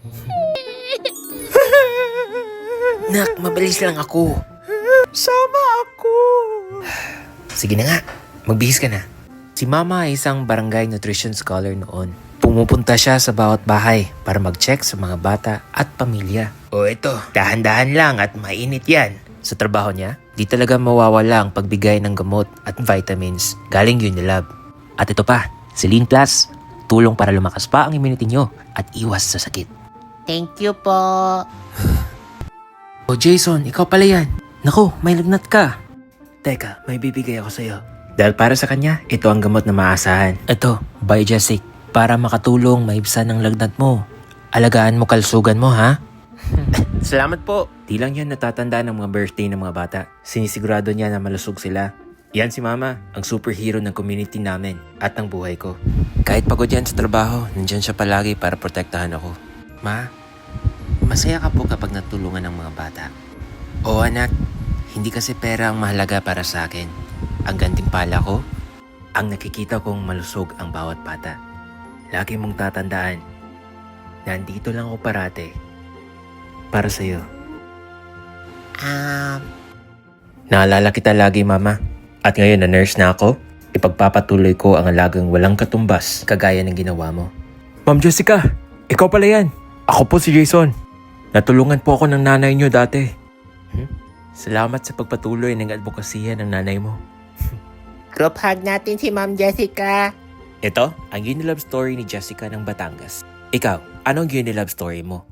Nak, mabilis lang ako. Sama ako. Sige na nga, magbihis ka na. Si Mama ay isang barangay nutrition scholar noon. Pumupunta siya sa bawat bahay para mag-check sa mga bata at pamilya. O ito, dahan-dahan lang at mainit yan. Sa trabaho niya, di talaga mawawala ang pagbigay ng gamot at vitamins galing Unilab. At ito pa, Celine Plus, tulong para lumakas pa ang immunity nyo at iwas sa sakit. Thank you po. O Jason, ikaw pala yan. Naku, may lagnat ka. Teka, may bibigay ako sa'yo. Dahil para sa kanya, ito ang gamot na maasahan. Ito, Biogesic. Para makatulong maibsan ang lagnat mo. Alagaan mo kalsugan mo, ha? Salamat po. Di lang yan natatanda ng mga birthday ng mga bata. Sinisigurado niya na malusog sila. Yan si Mama, ang superhero ng community namin at ng buhay ko. Kahit pagod yan sa trabaho, nandyan siya palagi para protektahan ako. Ma, Masaya ka po kapag natulungan ng mga bata. Oo anak, hindi kasi pera ang mahalaga para sa akin. Ang gantimpala ko, ang nakikita kong malusog ang bawat bata. Lagi mong tatandaan, nandito lang ako parate. Para sa'yo. Um, Naalala kita lagi mama. At ngayon na nurse na ako, ipagpapatuloy ko ang alagang walang katumbas kagaya ng ginawa mo. Ma'am Jessica, ikaw pala yan. Ako po si Jason. Natulungan po ako ng nanay niyo dati. Salamat sa pagpatuloy ng advokasya ng nanay mo. group hug natin si Ma'am Jessica. Ito, ang Unilove story ni Jessica ng Batangas. Ikaw, anong Unilove story mo?